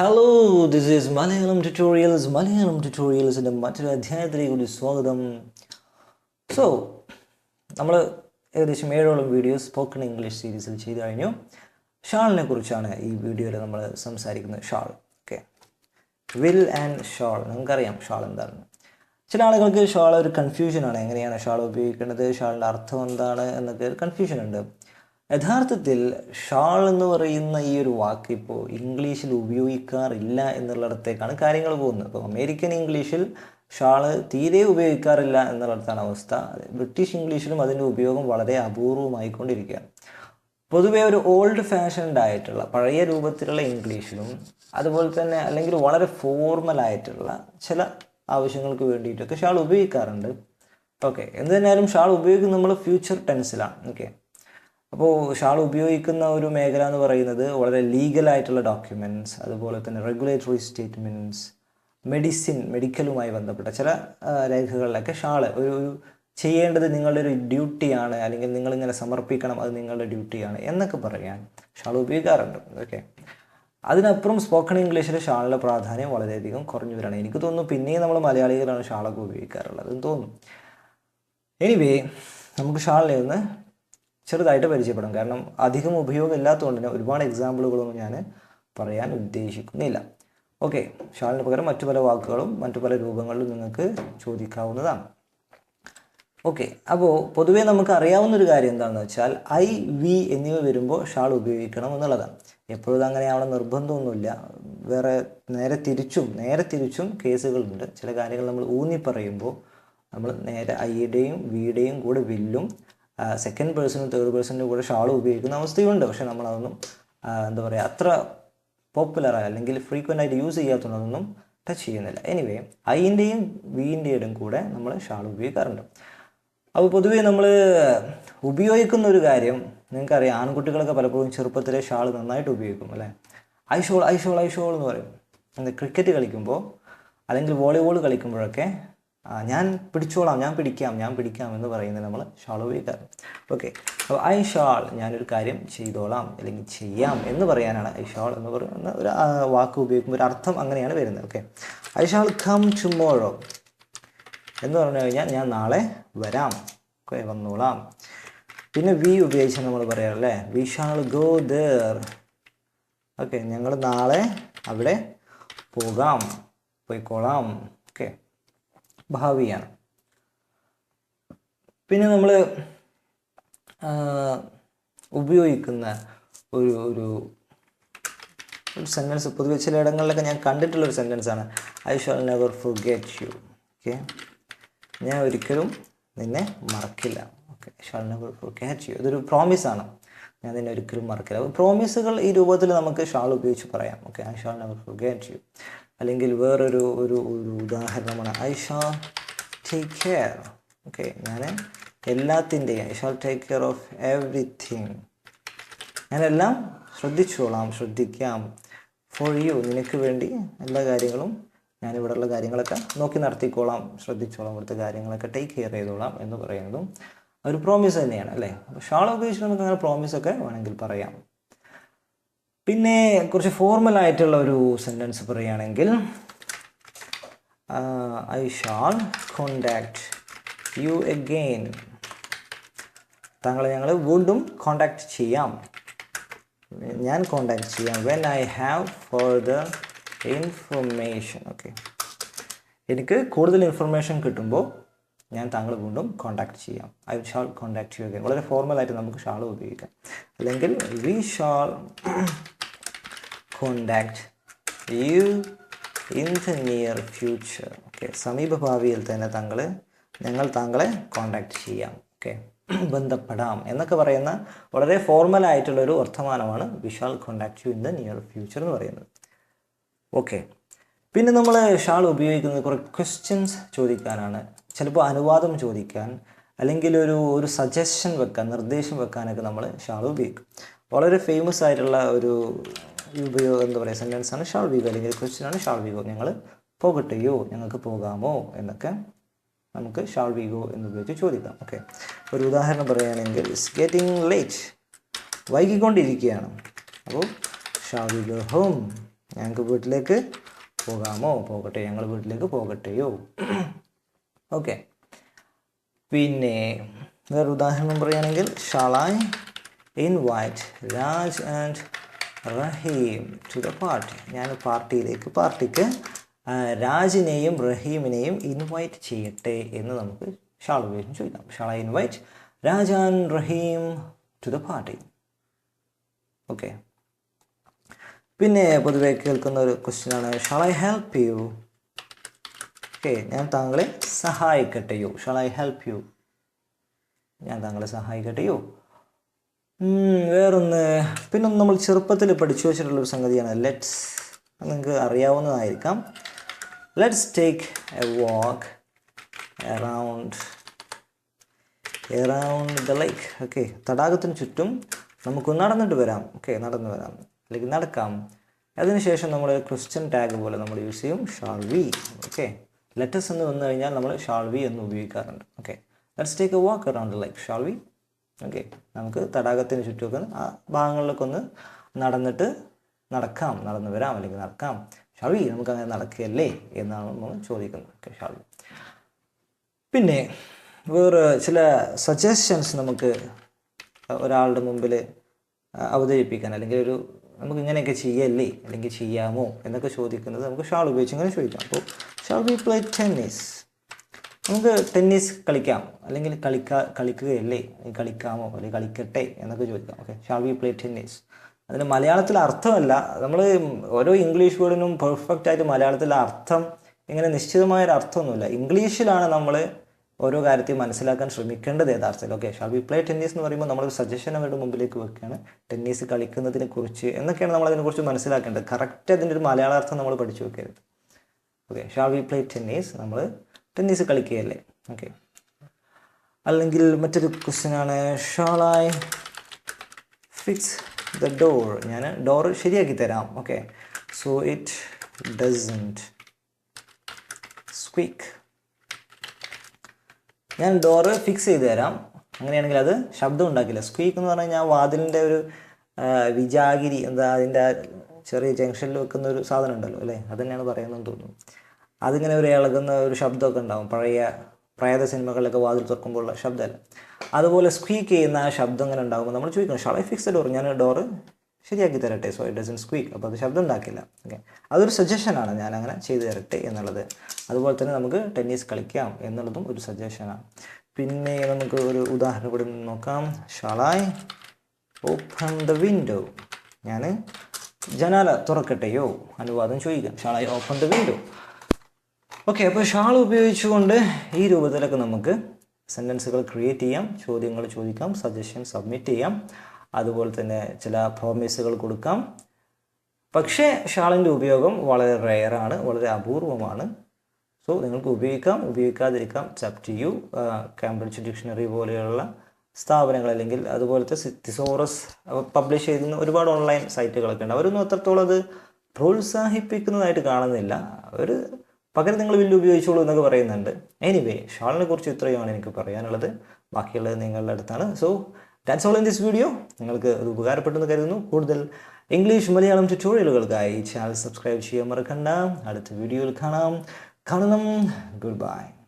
Hello this is Malayalam tutorials Malayalam ട്യൂട്ടോറിയൽസിന്റെ മറ്റൊരു അധ്യായത്തിലേക്ക് കൂടി സ്വാഗതം. സോ നമ്മൾ ഏകദേശം ഏഴോളം വീഡിയോ സ്പോക്കൺ ഇംഗ്ലീഷ് സീരീസിൽ ചെയ്തു കഴിഞ്ഞു. ഷാളിനെ കുറിച്ചാണ് ഈ വീഡിയോയിൽ നമ്മൾ സംസാരിക്കുന്നത്. Shall okay will and shall നിങ്ങൾക്കറിയാം ഷാൾ എന്താണെന്ന്. ചില ആളുകൾക്ക് ഷാൾ ഒരു കൺഫ്യൂഷനാണ് എങ്ങനെയാണ് ഷാൾ ഉപയോഗിക്കേണ്ടത്? ഷാളിന്റെ അർത്ഥം എന്താണ്? എന്നൊക്കെ ഒരു കൺഫ്യൂഷൻ ഉണ്ട്. യഥാർത്ഥത്തിൽ ഷാൾ എന്ന് പറയുന്ന ഈ ഒരു വാക്ക് ഇപ്പോൾ ഇംഗ്ലീഷിൽ ഉപയോഗിക്കാറില്ല എന്നുള്ളിടത്തേക്കാണ് കാര്യങ്ങൾ പോകുന്നത്. അപ്പോൾ അമേരിക്കൻ ഇംഗ്ലീഷിൽ ഷാൾ തീരെ ഉപയോഗിക്കാറില്ല എന്നുള്ളിടത്താണ് അവസ്ഥ. ബ്രിട്ടീഷ് ഇംഗ്ലീഷിലും അതിന്റെ ഉപയോഗം വളരെ അപൂർവമായിക്കൊണ്ടിരിക്കുകയാണ്. പൊതുവേ ഒരു ഓൾഡ് ഫാഷൻഡ് ആയിട്ടുള്ള പഴയ രൂപത്തിലുള്ള ഇംഗ്ലീഷിലും അതുപോലെ തന്നെ അല്ലെങ്കിൽ വളരെ ഫോർമലായിട്ടുള്ള ചില ആവശ്യങ്ങൾക്ക് വേണ്ടിയിട്ടൊക്കെ ഷാൾ ഉപയോഗിക്കാറുണ്ട്. ഓക്കെ എന്ത് ഷാൾ ഉപയോഗിക്കുന്നത് നമ്മൾ ഫ്യൂച്ചർ ടെൻസിലാണ് ഓക്കെ അപ്പോൾ ഷാൾ ഉപയോഗിക്കുന്ന ഒരു മേഖല എന്ന് പറയുന്നത് വളരെ ലീഗലായിട്ടുള്ള ഡോക്യുമെന്റ്സ് അതുപോലെ തന്നെ റെഗുലേറ്ററി സ്റ്റേറ്റ്മെന്റ്സ് മെഡിസിൻ മെഡിക്കലുമായി ബന്ധപ്പെട്ട ചില രേഖകളിലൊക്കെ ഷാൾ ഒരു ചെയ്യേണ്ടത് നിങ്ങളുടെ ഒരു ഡ്യൂട്ടിയാണ് അല്ലെങ്കിൽ നിങ്ങളിങ്ങനെ സമർപ്പിക്കണം അത് നിങ്ങളുടെ ഡ്യൂട്ടിയാണ് എന്നൊക്കെ പറയാൻ ഷാൾ ഉപയോഗിക്കാറുണ്ട്. ഓക്കെ അതിനപ്പുറം സ്പോക്കൺ ഇംഗ്ലീഷിൽ ഷാളിന്റെ പ്രാധാന്യം വളരെയധികം കുറഞ്ഞു വരികയാണ് എനിക്ക് തോന്നുന്നു പിന്നെയും നമ്മൾ മലയാളികളാണ് ഷാളൊക്കെ ഉപയോഗിക്കാറുള്ളത് എന്ന് തോന്നുന്നു. എനിവേ നമുക്ക് ഷാളിനെ ഒന്ന് ചെറുതായിട്ട് പരിചയപ്പെടും. കാരണം അധികം ഉപയോഗം ഇല്ലാത്തതുകൊണ്ട് തന്നെ ഒരുപാട് എക്സാമ്പിളുകളൊന്നും ഞാൻ പറയാൻ ഉദ്ദേശിക്കുന്നില്ല. ഓക്കെ ഷാളിന് പകരം മറ്റു പല വാക്കുകളും മറ്റു പല രൂപങ്ങളിലും നിങ്ങൾക്ക് ചോദിക്കാവുന്നതാണ്. ഓക്കെ അപ്പോൾ പൊതുവേ നമുക്ക് അറിയാവുന്ന ഒരു കാര്യം എന്താണെന്ന് വെച്ചാൽ ഐ വി എന്നിവ വരുമ്പോൾ ഷാൾ ഉപയോഗിക്കണം എന്നുള്ളതാണ്. എപ്പോഴും അങ്ങനെ അവിടെ നിർബന്ധമൊന്നുമില്ല. വേറെ നേരെ തിരിച്ചും നേരെ തിരിച്ചും കേസുകളുണ്ട്. ചില കാര്യങ്ങൾ നമ്മൾ ഊന്നി പറയുമ്പോൾ നമ്മൾ നേരെ ഐയുടെയും വിയുടെയും കൂടെ വില്ലും. സെക്കൻഡ് പേഴ്സണും തേർഡ് പേഴ്സണിന്റെ കൂടെ ഷാളും ഉപയോഗിക്കുന്ന അവസ്ഥയുണ്ട്. പക്ഷെ നമ്മളതൊന്നും എന്താ പറയുക അത്ര പോപ്പുലറായ അല്ലെങ്കിൽ ഫ്രീക്വന്റ് ആയിട്ട് യൂസ് ചെയ്യാത്തതൊന്നും ടച്ച് ചെയ്യുന്നില്ല. എനിവേ ഐന്റെയും വീന്റെയും കൂടെ നമ്മൾ ഷാൾ ഉപയോഗിക്കാറുണ്ട്. അപ്പോൾ പൊതുവേ നമ്മൾ ഉപയോഗിക്കുന്ന ഒരു കാര്യം നിങ്ങൾക്കറിയാം. ആൺകുട്ടികളൊക്കെ പലപ്പോഴും ചെറുപ്പത്തിലെ ഷാൾ നന്നായിട്ട് ഉപയോഗിക്കും അല്ലേ? ഐഷോൾ ഐഷോൾ ഐഷോൾ എന്ന് പറയും. എന്താ? ക്രിക്കറ്റ് കളിക്കുമ്പോൾ അല്ലെങ്കിൽ വോളിബോൾ കളിക്കുമ്പോഴൊക്കെ ഞാൻ പിടിച്ചോളാം ഞാൻ പിടിക്കാം ഞാൻ പിടിക്കാം എന്ന് പറയുന്നത് നമ്മൾ ഷാൾ ഉപയോഗിക്കാറ് ഓക്കെ അപ്പോൾ ഐ ഷാൾ ഞാനൊരു കാര്യം ചെയ്തോളാം അല്ലെങ്കിൽ ചെയ്യാം എന്ന് പറയാനാണ് ഐ ഷാൾ എന്ന് പറയുന്ന ഒരു വാക്ക് ഉപയോഗിക്കുമ്പോൾ ഒരു അർത്ഥം അങ്ങനെയാണ് വരുന്നത്. Okay I shall come tomorrow എന്ന് പറഞ്ഞു കഴിഞ്ഞാൽ ഞാൻ നാളെ വരാം. ഓക്കെ വന്നോളാം. പിന്നെ വി ഉപയോഗിച്ച് നമ്മൾ പറയാറല്ലേ? We shall go there. Okay ഞങ്ങൾ നാളെ അവിടെ പോകാം. പോയിക്കോളാം. ഓക്കെ ഭാവിയാണ്. പിന്നെ നമ്മൾ ഉപയോഗിക്കുന്ന ഒരു ഒരു ഒരു സെന്റൻസ് പൊതുവെ ചില ഇടങ്ങളിലൊക്കെ ഞാൻ കണ്ടിട്ടുള്ളൊരു സെന്റൻസാണ് I shall never forget you okay ഞാൻ ഒരിക്കലും നിന്നെ മറക്കില്ല. Okay I shall never forget you ഇതൊരു പ്രോമിസാണ് ഞാൻ നിന്നെ ഒരിക്കലും മറക്കില്ല. പ്രോമിസുകൾ ഈ രൂപത്തിൽ നമുക്ക് ഷാൾ ഉപയോഗിച്ച് പറയാം. Okay I shall never forget you അല്ലെങ്കിൽ വേറൊരു ഒരു ഒരു ഉദാഹരണമാണ്. I shall take care okay ഞാൻ എല്ലാത്തിന്റെയും I shall take care of everything ഞാനെല്ലാം ശ്രദ്ധിച്ചോളാം ശ്രദ്ധിക്കാം. ഫോർ യു നിനക്ക് വേണ്ടി എല്ലാ കാര്യങ്ങളും ഞാൻ ഇവിടെയുള്ള കാര്യങ്ങളൊക്കെ നോക്കി നടത്തിക്കോളാം ശ്രദ്ധിച്ചോളാം ഇവിടുത്തെ കാര്യങ്ങളൊക്കെ ടേക്ക് കെയർ ചെയ്തോളാം എന്ന് പറയുന്നതും ഒരു പ്രോമിസ് തന്നെയാണ് അല്ലേ? അപ്പോൾ ഷാൾ ഉപയോഗിച്ച് നമുക്ക് അങ്ങനെ പ്രോമിസ് ഒക്കെ വേണമെങ്കിൽ പറയാം. പിന്നെ കുറച്ച് ഫോർമൽ ആയിട്ടുള്ള ഒരു സെന്റൻസ് പറയുകയാണെങ്കിൽ I shall contact you again താങ്കളെ ഞങ്ങൾ വീണ്ടും കോണ്ടാക്ട് ചെയ്യാം. ഞാൻ കോണ്ടാക്ട് ചെയ്യാം. When I have further information okay എനിക്ക് കൂടുതൽ ഇൻഫർമേഷൻ കിട്ടുമ്പോൾ ഞാൻ താങ്കൾ വീണ്ടും കോൺടാക്ട് ചെയ്യാം. ഐ ഷാൾ കോൺടാക്ട് യു വളരെ ഫോർമലായിട്ട് നമുക്ക് ഷാൾ ഉപയോഗിക്കാം. അല്ലെങ്കിൽ we shall contact you in the near future okay സമീപഭാവിയിൽ തന്നെ താങ്കൾ ഞങ്ങൾ താങ്കളെ കോണ്ടാക്ട് ചെയ്യാം. ഓക്കെ ബന്ധപ്പെടാം എന്നൊക്കെ പറയുന്ന വളരെ ഫോർമൽ ആയിട്ടുള്ള ഒരു വർത്തമാനമാണ് we shall contact you in the near future എന്ന് പറയുന്നത്. ഓക്കെ പിന്നെ നമ്മൾ ഷാൾ ഉപയോഗിക്കുന്നത് കുറേ ക്വസ്റ്റ്യൻസ് ചോദിക്കാനാണ്. ചിലപ്പോൾ അനുവാദം ചോദിക്കാൻ അല്ലെങ്കിൽ ഒരു ഒരു സജഷൻ വെക്കാൻ നിർദ്ദേശം വെക്കാനൊക്കെ നമ്മൾ ഷാൾ ഉപയോഗിക്കും. വളരെ ഫേമസ് ആയിട്ടുള്ള ഒരു ഉപയോഗം എന്താ പറയുക സെന്റൻസ് ആണ് ഷാൾ വീഗോ അല്ലെങ്കിൽ ക്വസ്റ്റ്യൻ ആണ് ഷാൾ വീഗോ. ഞങ്ങൾ പോകട്ടെയോ? ഞങ്ങൾക്ക് പോകാമോ? എന്നൊക്കെ നമുക്ക് ഷാൾ വീഗോ എന്ന് ഉപയോഗിച്ച് ചോദിക്കാം. ഓക്കെ ഒരു ഉദാഹരണം പറയുകയാണെങ്കിൽ ഇറ്റ്സ് ഗെറ്റിംഗ് ലേറ്റ് വൈകിക്കൊണ്ടിരിക്കുകയാണ്. അപ്പോൾ ഷാൾ ബീഗോ ഹോം ഞങ്ങൾക്ക് വീട്ടിലേക്ക് പോകാമോ? പോകട്ടെ. ഞങ്ങൾ വീട്ടിലേക്ക് പോകട്ടെയോ? ഓക്കെ. പിന്നെ വേറെ ഉദാഹരണം പറയുകയാണെങ്കിൽ shall I invite Raj and Rahim to the party. ഞാൻ പാർട്ടിയിലേക്ക് പാർട്ടിക്ക് രാജിനെയും റഹീമിനെയും ഇൻവൈറ്റ് ചെയ്യട്ടെ എന്ന് നമുക്ക് ഷാൾ ഉപയോഗിച്ച് ചോദിക്കാം. Shall I invite Raj and Rahim to the party. Okay. പിന്നെ പൊതുവെ കേൾക്കുന്ന ഒരു ക്വസ്റ്റ്യൻ ആണ് shall I help you okay ഞാൻ താങ്കളെ സഹായിക്കട്ടെയോ ഷാൾ ഐ ഹെൽപ്പ് യു ഞാൻ താങ്കളെ സഹായിക്കട്ടെയോ വേറൊന്ന് പിന്നെ നമ്മൾ ചെറുപ്പത്തിൽ പഠിച്ചു വെച്ചിട്ടുള്ളൊരു സംഗതിയാണ്. ലെറ്റ്സ് നിങ്ങൾക്ക് അറിയാവുന്നതായിരിക്കാം. Let's take a walk around around the lake okay തടാകത്തിന് ചുറ്റും നമുക്ക് നടന്നിട്ട് വരാം. ഓക്കെ നടന്നു വരാം. അല്ലെങ്കിൽ നടക്കാം. അതിനുശേഷം നമ്മൾ ക്വസ്റ്റ്യൻ ടാഗ് പോലെ നമ്മൾ യൂസ് ചെയ്യും. ഷാൾ വി ഓക്കെ ലെറ്റസ് എന്ന് വന്നു കഴിഞ്ഞാൽ നമ്മൾ ഷാൾ വി എന്ന് ഉപയോഗിക്കാറുണ്ട്. Okay let's take a walk around lake shall we okay നമുക്ക് തടാകത്തിന് ചുറ്റുമൊക്കെ ആ ഭാഗങ്ങളിലൊക്കെ ഒന്ന് നടന്നിട്ട് നടക്കാം നടന്നു വരാം അല്ലെങ്കിൽ നടക്കാം. ഷാൾ വി നമുക്ക് അങ്ങനെ നടക്കുകയല്ലേ എന്നാണ് നമ്മൾ ചോദിക്കുന്നത്. ഓക്കെ ഷാൾ വി പിന്നെ വേറെ ചില സജഷൻസ് നമുക്ക് ഒരാളുടെ മുമ്പിൽ അവതരിപ്പിക്കാൻ അല്ലെങ്കിൽ ഒരു നമുക്ക് ഇങ്ങനെയൊക്കെ ചെയ്യല്ലേ? അല്ലെങ്കിൽ ചെയ്യാമോ? എന്നൊക്കെ ചോദിക്കുന്നത് നമുക്ക് ഷാൾ ഉപയോഗിച്ച് ഇങ്ങനെ ചോദിക്കാം. അപ്പോൾ ഷാൾ വി പ്ലേ ടെന്നീസ് നമുക്ക് ടെന്നീസ് കളിക്കാം. അല്ലെങ്കിൽ കളിക്കാ കളിക്കുകയല്ലേ? കളിക്കാമോ? അല്ലെങ്കിൽ കളിക്കട്ടെ? എന്നൊക്കെ ചോദിക്കാം. Okay shall we play tennis അതിന് മലയാളത്തിൽ അർത്ഥമല്ല. നമ്മൾ ഓരോ ഇംഗ്ലീഷ് വേർഡിനും പെർഫെക്റ്റ് ആയിട്ട് മലയാളത്തിൽ അർത്ഥം ഇങ്ങനെ നിശ്ചിതമായ ഒരു അർത്ഥമൊന്നുമില്ല ഇംഗ്ലീഷിലാണ് നമ്മൾ ഓരോ കാര്യത്തെയും മനസ്സിലാക്കാൻ ശ്രമിക്കേണ്ടത് യഥാർത്ഥത്തിൽ. Okay shall we play tennis എന്ന് പറയുമ്പോൾ നമ്മളൊരു സജഷൻ അവരുടെ മുമ്പിലേക്ക് വെക്കുകയാണ്. ടെന്നീസ് കളിക്കുന്നതിനെ കുറിച്ച് എന്നൊക്കെയാണ് നമ്മൾ അതിനെക്കുറിച്ച് മനസ്സിലാക്കേണ്ടത്. കറക്റ്റ് അതിന്റെ ഒരു മലയാളാർത്ഥം നമ്മൾ പഠിച്ചു വെക്കരുത്. Okay shall we play tennis നമ്മൾ ടെന്നീസ് കളിക്കുകയല്ലേ? ഓക്കെ അല്ലെങ്കിൽ മറ്റൊരു ക്വസ്റ്റ്യൻ ആണ്. Shall I fix the door ഞാൻ ഡോർ ശരിയാക്കി തരാം. Okay so it doesn't squeak ഞാൻ ഡോറ് ഫിക്സ് ചെയ്ത് തരാം അങ്ങനെയാണെങ്കിൽ അത് ശബ്ദം ഉണ്ടാക്കില്ല. സ്ക്വീക്ക് എന്ന് പറഞ്ഞാൽ ഞാൻ വാതിലിന്റെ ഒരു വിജാഗിരി എന്താ അതിന്റെ ചെറിയ ജംഗ്ഷനിൽ വെക്കുന്ന ഒരു സാധനം ഉണ്ടല്ലോ അല്ലേ? അത് തന്നെയാണ് പറയുന്നതെന്ന് തോന്നുന്നു. അതിങ്ങനെ ഒരു ഇളകുന്ന ഒരു ശബ്ദമൊക്കെ ഉണ്ടാവും. പഴയ പ്രേത സിനിമകളിലൊക്കെ വാതിൽ തുറക്കുമ്പോഴുള്ള ശബ്ദമല്ല. അതുപോലെ സ്ക്വീക്ക് ചെയ്യുന്ന ആ ശബ്ദം ഇങ്ങനെ ഉണ്ടാകുമ്പോൾ നമ്മൾ ചോദിക്കണം ഷളൈ ഫിക്സ് ഡോർ ഞാൻ ഡോറ് ശരിയാക്കി തരട്ടെ. സോ ഇറ്റ് ഡസൻ സ്ക്വീക്ക് അപ്പോൾ അത് ശബ്ദം ഉണ്ടാക്കില്ല. ഓക്കെ അതൊരു സജഷനാണ് ഞാൻ അങ്ങനെ ചെയ്തു തരട്ടെ എന്നുള്ളത്. അതുപോലെ തന്നെ നമുക്ക് ടെന്നീസ് കളിക്കാം എന്നുള്ളതും ഒരു സജഷനാണ് പിന്നെ നമുക്ക് ഒരു ഉദാഹരണം കൂടി നോക്കാം. ഷളായ് ഓപ്പൺ ദ വിൻഡോ ഞാൻ ജനാല തുറക്കട്ടെയോ? അനുവാദം ചോദിക്കാം. Shall I open the window okay അപ്പോൾ ഷാൾ ഉപയോഗിച്ചുകൊണ്ട് ഈ രൂപത്തിലൊക്കെ നമുക്ക് സെന്റൻസുകൾ ക്രിയേറ്റ് ചെയ്യാം. ചോദ്യങ്ങൾ ചോദിക്കാം. സജഷൻ സബ്മിറ്റ് ചെയ്യാം. അതുപോലെ തന്നെ ചില പ്രോമിസുകൾ കൊടുക്കാം. പക്ഷേ ഷാളിന്റെ ഉപയോഗം വളരെ റെയറാണ് വളരെ അപൂർവമാണ്. സോ നിങ്ങൾക്ക് ഉപയോഗിക്കാം ഉപയോഗിക്കാതിരിക്കാം ചപ്റ്റ് യു കാംബ്രിഡ്ജ് ഡിക്ഷണറി പോലെയുള്ള സ്ഥാപനങ്ങൾ അല്ലെങ്കിൽ അതുപോലത്തെ തിസോറസ് പബ്ലിഷ് ചെയ്യുന്ന ഒരുപാട് ഓൺലൈൻ സൈറ്റുകളൊക്കെ ഉണ്ട്. അവരൊന്നും അത്രത്തോളം അത് പ്രോത്സാഹിപ്പിക്കുന്നതായിട്ട് കാണുന്നില്ല. അവർ പകരം നിങ്ങൾ വലിയ ഉപയോഗിച്ചോളൂ എന്നൊക്കെ പറയുന്നുണ്ട്. എനിവേ ഷാളിനെ കുറിച്ച് ഇത്രയുമാണ് എനിക്ക് പറയാനുള്ളത്. ബാക്കിയുള്ളത് നിങ്ങളുടെ അടുത്താണ്. So that's all in this video നിങ്ങൾക്ക് അത് ഉപകാരപ്പെട്ടെന്ന് കരുതുന്നു. കൂടുതൽ ഇംഗ്ലീഷ് മലയാളം ട്യൂട്ടോറിയലുകൾക്കായി ചാനൽ സബ്സ്ക്രൈബ് ചെയ്യാൻ മറക്കണ്ട. അടുത്ത വീഡിയോയിൽ കാണാം. കാണണം. Good bye